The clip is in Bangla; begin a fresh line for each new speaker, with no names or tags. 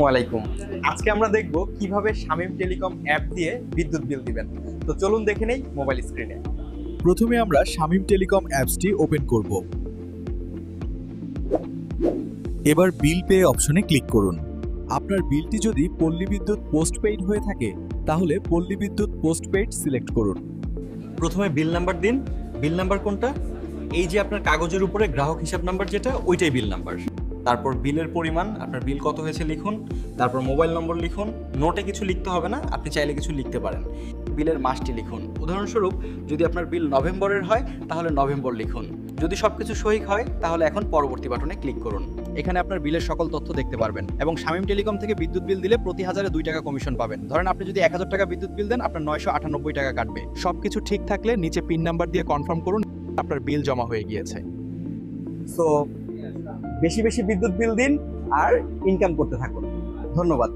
আসসালামু আলাইকুম। আজকে আমরা দেখব কীভাবে শামীম টেলিকম অ্যাপ দিয়ে বিদ্যুৎ বিল দিবেন। তো চলুন দেখে নেই মোবাইল স্ক্রিনে।
প্রথমে আমরা শামিম টেলিকম অ্যাপসটি ওপেন করব। এবার বিল পে অপশনে ক্লিক করুন। আপনার বিলটি যদি পল্লী বিদ্যুৎ পোস্টপেইড হয়ে থাকে তাহলে পল্লী বিদ্যুৎ পোস্টপেইড সিলেক্ট করুন।
প্রথমে বিল নাম্বার দিন। বিল নাম্বার কোনটা? এই যে আপনার কাগজের উপরে গ্রাহক হিসাব নাম্বার যেটা ওইটাই বিল নাম্বার। তারপর বিলের পরিমাণ, আপনার বিল কত হয়েছে লিখুন, তারপর মোবাইল নম্বর লিখুন, নোটে কিছু লিখতে হবে না, আপনি চাইলে কিছু লিখতে পারেন। বিলের মাসটি লিখুন। উদাহরণস্বরূপ, যদি আপনার বিল নভেম্বরের হয়, তাহলে নভেম্বর লিখুন। যদি সব কিছু সহিক হয়, তাহলে এখন পরবর্তী বাটনে ক্লিক করুন।
এখানে আপনার বিলের সকল তথ্য দেখতে পারবেন এবং শামীম টেলিকম থেকে বিদ্যুৎ বিল দিলে প্রতি হাজারে দুই টাকা কমিশন পাবেন। ধরেন আপনি যদি এক হাজার টাকা বিদ্যুৎ বিল দেন, আপনার নয়শো আটানব্বই টাকা কাটবে। সবকিছু ঠিক থাকলে নিচে পিন নাম্বার দিয়ে কনফার্ম করুন, আপনার বিল জমা হয়ে গিয়েছে।
সো বেশি বেশি বিদ্যুৎ বিল দিন আর ইনকাম করতে থাকুন। ধন্যবাদ।